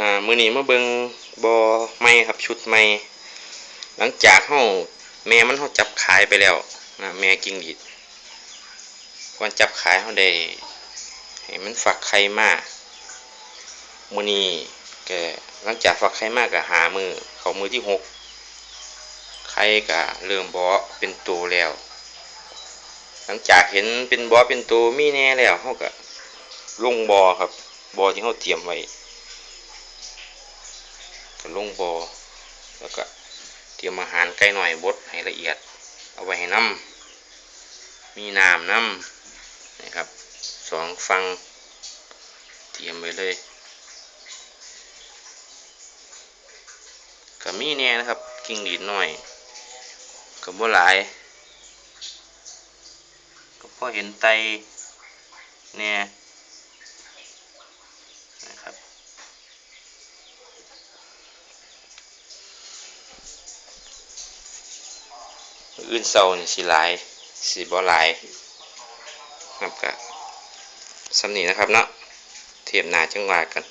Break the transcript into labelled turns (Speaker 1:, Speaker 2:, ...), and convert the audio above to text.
Speaker 1: อ่ามือนี้มาเบิงบอใหม่ครับชุดใหม่หลังจากเฮาแม่มันเฮาจับขายไปแล้วนะแม่กิ้งหรีดก่อนจับขายเฮาได้ให้มันฝักไข่มามือนี้ก็หลังจากฝักไข่มากก็หามือเขามือที่หกไข่ก็เริ่มบ่เป็นตัวแล้ว หลังจากเห็นเป็นบ่เป็นตัวมีแน่แล้วเฮาก็ลงบอครับบอที่เฮาเตรียมไว้ ลงบอ่อแล้วก็เตรียมอาหารไก่หน่อยบดให้ละเอียด เอาไว้ให้น้ำมีน้ำน้ำนะครับสองฟัง เตรียมไว้เลยก็มีแน่นะครับกิ่งดีดหน่อยก็บ่หลาย ก็พอเห็นไตแน่นะครับ มื้ อื่นเช้านี่สิหลายสิบ่หลายครับก็สำนีนะครับเนาะเทียบหนาจังหวะกัน